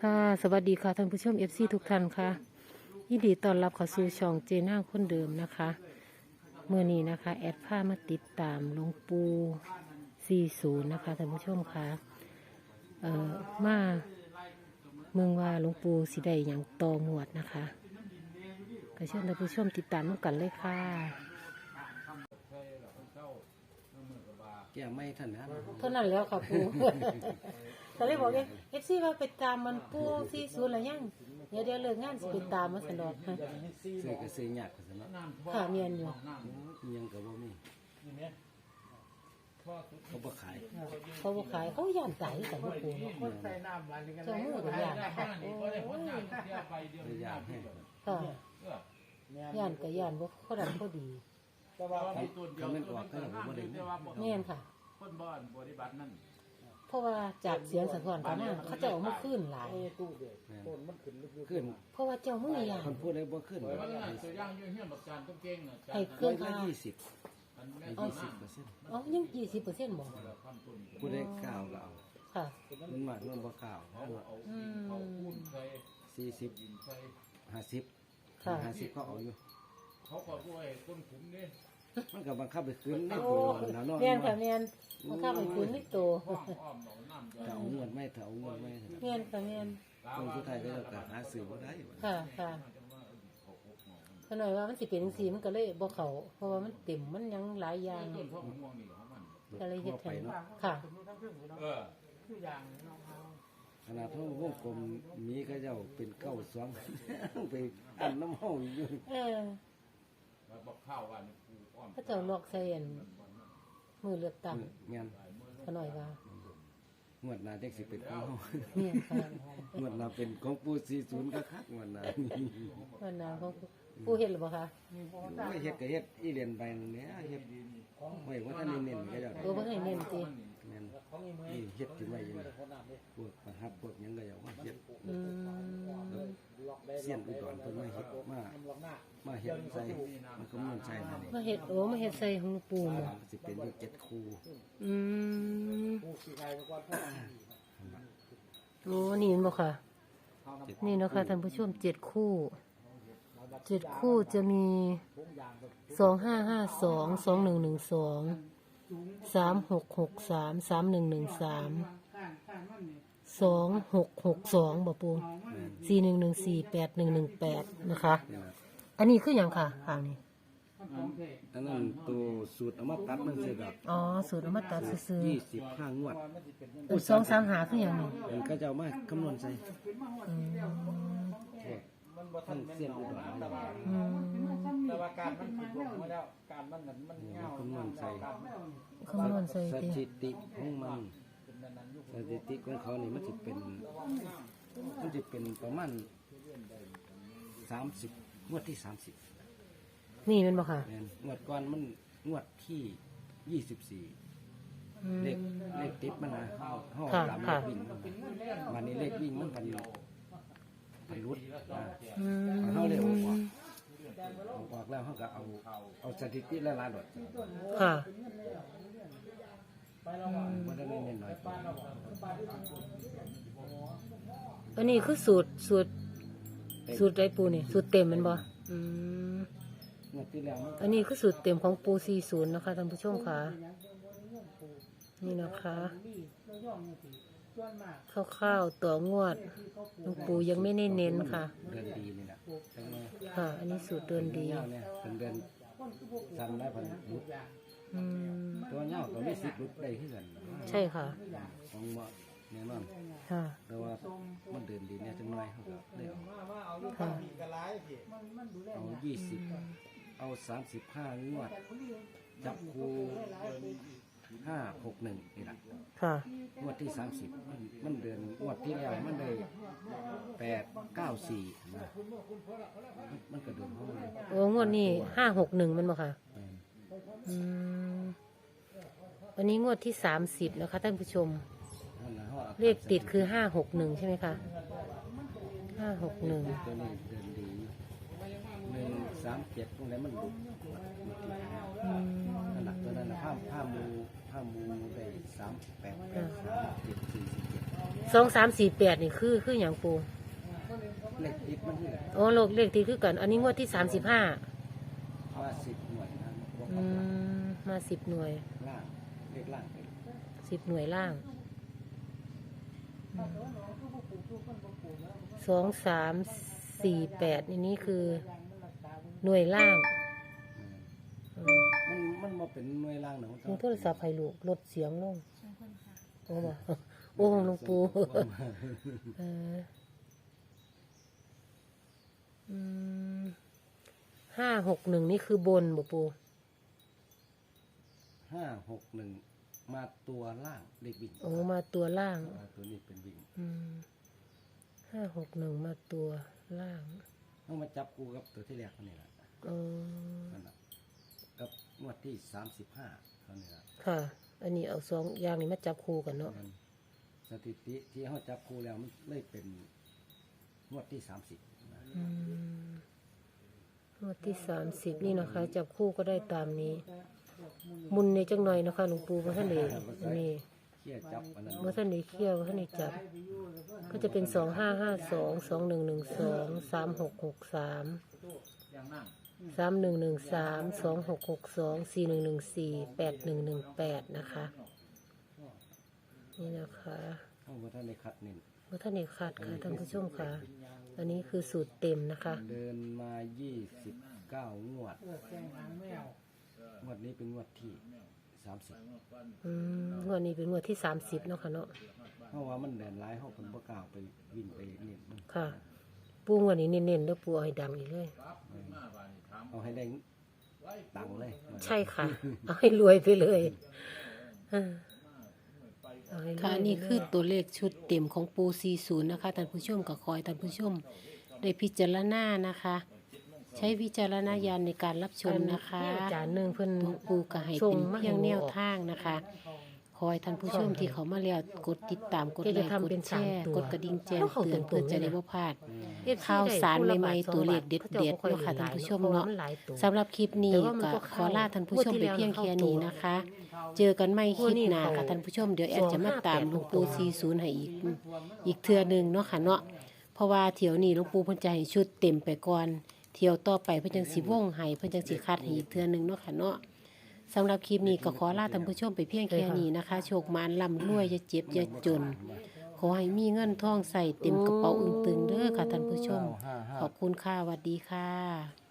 ค่ะสวัสดีค่ะท่านผู้ชมเอฟซีทุกท่านค่ะยินดีต้อนรับเข้าสู่ช่องเจน่าคนเดิมนะคะเมื่อนี้นะคะ แอดผ้ามาติดตามหลวงปู40 นะคะท่านผู้ชมค่ะเอ่อมาเมืองว่าหลวงปูสิได้อย่างตองวดนะคะก็เชิญท่านผู้ชมติดตามน้กันเลยค่ะแก้ไม่ทันนะเท่านั้นแล้วค่ะปู แต่เลยบอกเองเอฟซีว่าไปตามมันปูสี่ศูนย์อะไรยังเดี๋ยวเดี๋ยวเลิกงานสิไปตามมาสนอดค่ะซื้อก็ซื้อยากก็สนเนาะค่ะเมียนอยู่อิหยังก็บ่มีเขาบ่ขายเขาบอกขายเขาย่านตายกับปูเนาะเจ้ามือกับย่านค่ะโอ้ยเลยยากให้ค่ะย่านกับย่านว่าเขาดันเขาดีแต่ว่าเขาแม่นออกก็เราบ่ได้เงินแม่นค่ะคนบ้านบริบัตินั่น เพราะว่าจากเสียงสะท้อนกันนะเขาจะเอามาขึ้นหลาย ตู้เด็กต้นมันขึ้นลึกขึ้น เพราะว่าเจ้ามือย่านคนพูดได้บ่ขึ้นๆวันนี้ตัวย่างยืนเฮี้ยนบักจานต้องเก่งนะให้เครื่องร้อยค่ะละยี่สิบมันแม่ยี่สิบเปอร์เซ็นต์อ๋อยังยี่สิบเปอร์เซ็นต์บอกทำต้นผู้ได้เก้าก็เอาค่ะ มันมากมันบ่เก้าเขาเอาเขาคูนใส่สี่สิบดินใส่ห้าสิบค่ะ ห้าสิบเขาเอาอยู่ เขาก็ด้วยต้นขุมนี่ มันก็บังคับไปคืนในโอ้ตัวนะเนาะแม่นค่ะแม่นมันข้าไปคืนนี่โตอ้อมอ้อมหนองน้ำถ้าเอาเงินไม่ถ้าเอาเงินไม่แม่นค่ะแม่นคนสุดท้ายก็จะหาซื้อบ่ได้ค่ะค่ะขน่อยว่ามันสิเป็นจังซี่มันก็เลยบ่เข้าเพราะว่ามันเต็มมันยังหลายอย่างต้นพ่อม่วงนี่ของมันก็เลยเฮ็ดไปให้เนาะค่ะเออขนาดท้องวงกลมมีก็เจ้าเป็นเก้าสองไปอันน้ำเฮาอยู่เออแล้วบอกข้าววันกูอ้อม พระเจ้าลอกใส่อันมือเลือกตั้งแม่นขน่อยว่างวดหน้าเด็กสิเป็นของเฮาแม่นค่ะงวดหน้าเป็นของปู่40ก็คักงวดหน้าวันนั้นเขาผู้เฮ็ดหรือบ่คะโอ้ยเฮ็ดก็เฮ็ดอีเลียนไปนั่นแหละเฮ็ดไว้ว่าท่านเน้นๆก็เจ้าเออบ่ให้เน้นติแม่นนี่เฮ็ดขึ้นไว้อยู่นี่พวกประหับพวกหยังก็เจ้ามาเฮ็ด อืม เสียนอุดรเพิ่นมาเฮ็ดมามาเฮ็ดใส่มันก็มันใส่นั่นมาเฮ็ดโอ้มาเฮ็ดใส่ของหลวงปู่บ่มันสิเป็นอยู่เจ็ดคู่อืมกูขี่ไก่มาก่อนพ่อโอ้นี่เห็นบ่ค่ะ นี่เนาะคะท่านผู้ชมเจ็ดคู่เจ็ดคู่จะมีสองห้าห้าสองสองหนึ่งหนึ่งสองสามหกหกสามสามหนึ่งหนึ่งสาม สองหกหกสองบ่ปูสี่หนึ่งหนึ่งสี่แปดหนึ่งหนึ่งแปดนะคะนี่ล่ะอันนี้คืออย่างค่ะทางนี้ อันนั้นตัวสูตรเอามาตัดมันสิดอกอ๋อ สูตรเอามาตัดซื้อ25งวดๆอุดสองสามหาคืออย่างนี้มันก็จะเอามาคำนวณใส่อืมพวกทั้งเสียนอุดรนี่ล่ะอืมแต่ว่าการมันผิดลงมาแล้ว การมันนั่นมันเงาคำนวณใส่คำนวณใส่สติถิติของมัน สถิติของเขานี่มันจะเป็นมันจะเป็นประมาณสามสิบงวดที่สามสิบนี่เป็นบ่ค่ะงวดก่อนมันงวดที่ยี่สิบสี่อืมเลขเลขติดมันนะเขาเขาค่ะตามเลค่ะ ขวิ่งมันวันนี้เลขวิ่งมันพันพันรุดนะ อืมเขาเรียกว่าออกออกแล้วเขาก็เอาเอาสถิติละลายหลดค่ะ มันได้เน้นๆหน่อย อันนี้คือสูตรสูตรสูตรไรปูนี่สูตรเต็มแมันบ่อืมงวดที่แล้วมันอันนี้คือสูตรเต็มของปู40นะคะท่านผู้ชมค่ะ นี่นะคะคร่าวๆต่องวดหลวงปู่ยังไม่ได้เน้นค่ะ เดินดีนี่แหละใช่ไหมค่ะ อันนี้สูตรเดินดี เงาเนี่ยเป็นเดินซ้ำได้พันรุดอืม ตัวเงาก็ไม่สิบรุดได้ที่กันใช่ค่ะ ของบ่ แน่นอนค่ะ แต่ว่ามันเดินดีเนี่ยจังน้อยเขาก็ได้เอาค่ะ เอายี่สิบเอาสามสิบห้างวด จับคูห้าหกหนึ่งนี่แหละค่ะ งวดที่สามสิบมันมันเดือนงวดที่แล้วมันได้แปดเก้าสี่นะมันมันก็เดินเข้ามาเลยโอ้งวดนี้561มันบ่ค่ะเอออืมอันนี้งวดที่30นะคะท่านผู้ชมนั่นน่ะขาอา เลขติดคือห้าหกหนึ่งใช่ไหมคะห้าหกหนึ่งตัวนี้เดินดีหนึ่งสามเจ็ดตรงไหนมันหลุดงวดงวดที่แล้วนั่นแหละตัวนั้นนะผ้าผ้ามูผ้ามูได้สามแปดแปดสามเจ็ดสี่สี่เจ็ดสองสามสี่แปดนี่คือคืออย่างปูเลขติดมันที่ไหนโอ้โลกเลขที่คือกันอันนี้งวดที่สามสิบห้าว่าสิบหน่วยนะบวกอืกับล่างมมาสิบหน่วยล่างเลขล่างเป็นสิบหน่วยล่าง สองสามสี่แปดอันนี้คือหน่วยล่างอืมมันมันมาเป็นหน่วยล่างนะมีโทรศัพท์ให้ลูกลดเสียงลงโอ้บ่โอ้ของหลวงปู่เอออืมห้าหกหนึ่งนี่คือบนบ่ปูห้าหกหนึ่ง มาตัวล่างเลขวิ่งโอ้มาตัวล่างอ่าตัวนี้เป็นวิ่งอืมห้าหกหนึ่งมาตัวล่างต้องมาจับกูกับตัวที่แรกเขานี่แหละเออนั่นแหละกับงวดที่สามสิบห้าเขานี่แหละค่ะ อันนี้เอาสองอย่างนี้มาจับคู่กันเนาะมันสถิติที่เขาจับกูแล้วมันเลยเป็นงวดที่สามสิบอืมงวดที่สามสิบนี่นะคะ จับคู่ก็ได้ตามนี้ มุนในจังหน่อยนะคะหลวงปู่ว่าท่านเดนี่เขี่ยจับอันนั้นว่าท่านเดเขี้ยวว่าท่านเดจับ ก็จะเป็นสองห้าห้าสองสองหนึ่งหนึ่งสองสามหกหกสามอย่างนั่งสามหนึ่งหนึ่งสามสองหกหกสองสี่หนึ่งหนึ่งสี่แปดหนึ่งหนึ่งแปดนะคะ นี่นะคะเขาว่าท่านในคัดเน้นว่าท่านเอกคัดค่ะท่านผู้ชมค่ะ อันนี้คือสูตรเต็มนะคะ เดินมายี่สิบเก้างวด งวดนี้เป็นงวดที่สามสิบอืมงวดนี้เป็นงวดที่สามสิบเนาะค่ะเนาะเพราะว่ามันเดินร้ายเขาเป็นบ่กล้าวไปวิ่งไปเน้นมันค่ะ ปูงวดนี้เน้นๆแล้วปูเอาให้ดังอีกเลย เอาให้ได้ตังค์เลยใช่ค่ะ เอาให้รวยไปเลยอ่าเอาให้รวยค่ะนี่คือตัวเลขชุดเต็มของปู40นะคะท่านผู้ชมก็คอยท่านผู้ชมได้พิจารณานะคะ ใช้วิจารณญาณในการรับชมนะคะอาจารย์หนึ่งเพิ่นตัวปูก็ให้ส่เป็งนมาเพียงให้แนหนูวออกทางนะคะ คอยท่านผู้ชมที่เขามาแล้วกดติดตามกดแกไลจะค์ทำกเป็ดนแชสามร์ตัวกดกระดิ่งแจ้งแล้วเขาเตือนตรงๆเพื่อจะเลยได้นะบ่พลาดเอฟซีข่าวสารได้ใหม่ๆตัวเลขเด็ดๆขาจะบ่ค่อยเนาะค่ะท่านผู้ชมพระว่เนาะหลายตัวสำหรับคลิปนี้แต่ว่ามันก็ก็ขเข้าอลาท่านผู้ชมไปเพียงแค่นี้นะคะ เจอกันไม่คลิปหน้าค่ะท่านผู้ชมเดี๋ยวแอดจะมาตามหลวงปู่40ให้อีกอีกเทื่อหนึงเนาะค่ะเนาะเพราะว่าเที่ยวนี้หลวงปู่เพิ่นจะให้ชุดเต็มไปก่อน เที่ยวต่อไปเพิ่นจังสิวงให้เพิ่นจังสิคัดให้อีกเทื่อหนึงเนาะค่ะเนาะสำหรับคลิปนี้ก็ขอลาท่านผู้ชมไปเพียงแค่นี้นะคะ โชคมานร่ำรวยอย่าเจ็บอย่าจน ขอให้มีเงินทองใส่เต็มกระเป๋าอึ้งตึงเด้อค่ะท่านผู้ชมเก้าห้าห้าขอบคุณค่ะสวัสดีค่ะ